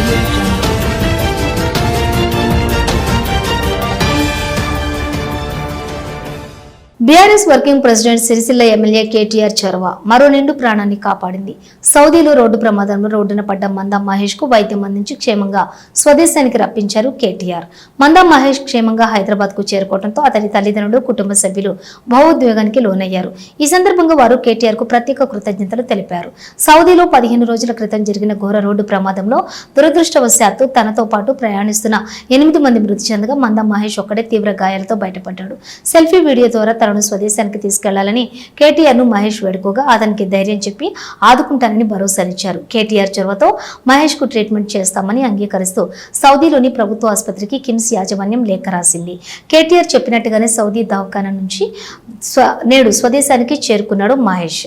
Thank you. BRS working president Sircilla MLA KTR చొరవ. మరో నిండు ప్రాణాన్ని కాపాడింది. సౌదీలో రోడ్డు ప్రమాదంలో రోడ్డున పడ్డ మందా మహేష్కు వైద్యం అందించి క్షేమంగా స్వదేశానికి రప్పించారు కేటీఆర్. మందా మహేష్ క్షేమంగా హైదరాబాద్కు చేరుకోవడంతో అతని తల్లిదండ్రులు కుటుంబ సభ్యులు భావోద్వేగానికి లోనయ్యారు. ఈ సందర్భంగా వారు కేటీఆర్కు ప్రత్యేక కృతజ్ఞతలు తెలిపారు. సౌదీలో పదిహేను రోజుల క్రితం జరిగిన ఘోర రోడ్డు ప్రమాదంలో దురదృష్టవశాత్తు తనతో పాటు ప్రయాణిస్తున్న ఎనిమిది మంది మృతి చెందగా మందా మహేష్ ఒక్కడే తీవ్ర గాయాలతో బయటపడ్డాడు. సెల్ఫీ వీడియో ద్వారా తనను స్వదేశానికి తీసుకెళ్ళాలని కేటీఆర్ను మహేష్ వేడుకోగా అతనికి ధైర్యం చెప్పి ఆదుకుంటానని భరోసానిచ్చారు కేటీఆర్ చొరవతో మహేష్కు ట్రీట్మెంట్ చేస్తామని అంగీకరిస్తూ సౌదీలోని ప్రభుత్వ ఆసుపత్రికి కిమ్స్ యాజమాన్యం లేఖ రాసింది. కేటీఆర్ చెప్పినట్టుగానే సౌదీ దవాఖానా నుంచి స్వ- నేడు స్వదేశానికి చేరుకున్నాడు మహేష్.